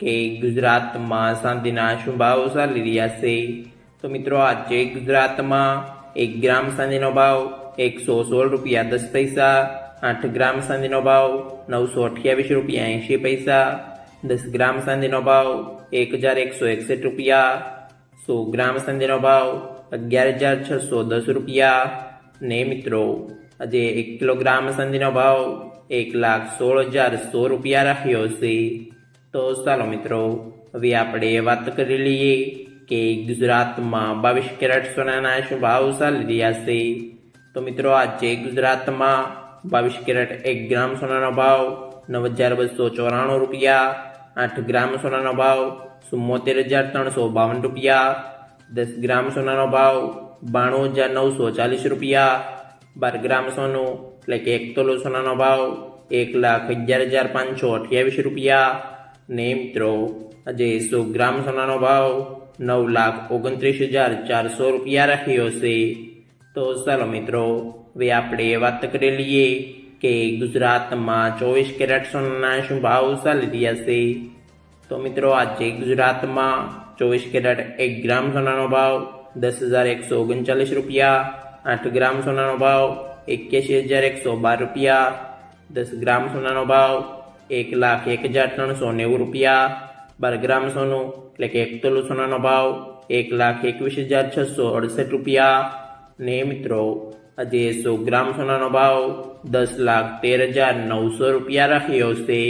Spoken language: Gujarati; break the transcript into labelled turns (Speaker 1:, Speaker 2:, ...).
Speaker 1: કે ગુજરાતમાં ચાંદીના શું ચાલી રહ્યા છે. તો મિત્રો, આજે ગુજરાતમાં એક ગ્રામ ચાંદીનો ભાવ એકસો સોળ રૂપિયા દસ પૈસા, આઠ ગ્રામ ચાંદીનો ભાવ નવસો અઠ્યાવીસ રૂપિયા એંશી પૈસા, દસ ગ્રામ ચાંદીનો ભાવ એક હજાર એકસો એકસઠ રૂપિયા, સો ગ્રામ ચાંદીનો ભાવ અગિયાર હજાર છસો દસ રૂપિયા. ને મિત્રો, આજે એક કિલોગ્રામ ચાંદીનો ભાવ એક લાખ સોળ હજાર સો રૂપિયા રાખ્યો છે. તો ચાલો મિત્રો, હવે આપણે વાત કરી લઈએ કે ગુજરાતમાં બાવીસ કેરેટ સોનાના શું ભાવ ચાલી રહ્યા છે. તો મિત્રો, આજે ગુજરાતમાં બાવીસ કેરેટ એક ગ્રામ સોનાનો ભાવ નવ હજાર બસો ચોરાણું રૂપિયા, આઠ ગ્રામ સોનાનો ભાવ ચુમ્મોતેર હજાર ત્રણસો બાવન રૂપિયા, દસ ગ્રામ સોનાનો ભાવ બાણું હજાર નવસો ચાલીસ રૂપિયા, બાર ગ્રામ સોનું એટલે કે એક તોલો સોનાનો ભાવ એક લાખ અગિયાર હજાર પાંચસો અઠ્યાવીસ રૂપિયા ને મિત્રો આજે સો ગ્રામ સોનાનો ભાવ નવ લાખ ઓગણત્રીસ હજાર ચારસો રૂપિયા રહ્યો છે. તો ચાલો મિત્રો, હવે આપણે વાત કરી લઈએ કે ગુજરાતમાં ચોવીસ કેરેટ સોનાના શું ભાવ ચાલી રહ્યા છે. તો મિત્રો, આજે ગુજરાતમાં ચોવીસ કેરેટ એક ગ્રામ સોનાનો ભાવ દસ હજાર એકસો ઓગણચાલીસ રૂપિયા, આઠ ગ્રામ સોનાનો ભાવ એક્યાસી હજાર એકસો બાર રૂપિયા, દસ ગ્રામ સોનાનો ભાવ એક લાખ એક હજાર ત્રણસો નેવું રૂપિયા. બાર ગ્રામ સોનું, એટલે કે એક તોલું સોનાનો ભાવ, એક લાખ એકવીસ હજાર છસો અડસઠ રૂપિયા. ને મિત્રો, આજે સો ગ્રામ સોનાનો ભાવ દસ લાખ તેર હજાર નવસો રૂપિયા રાખ્યો છે.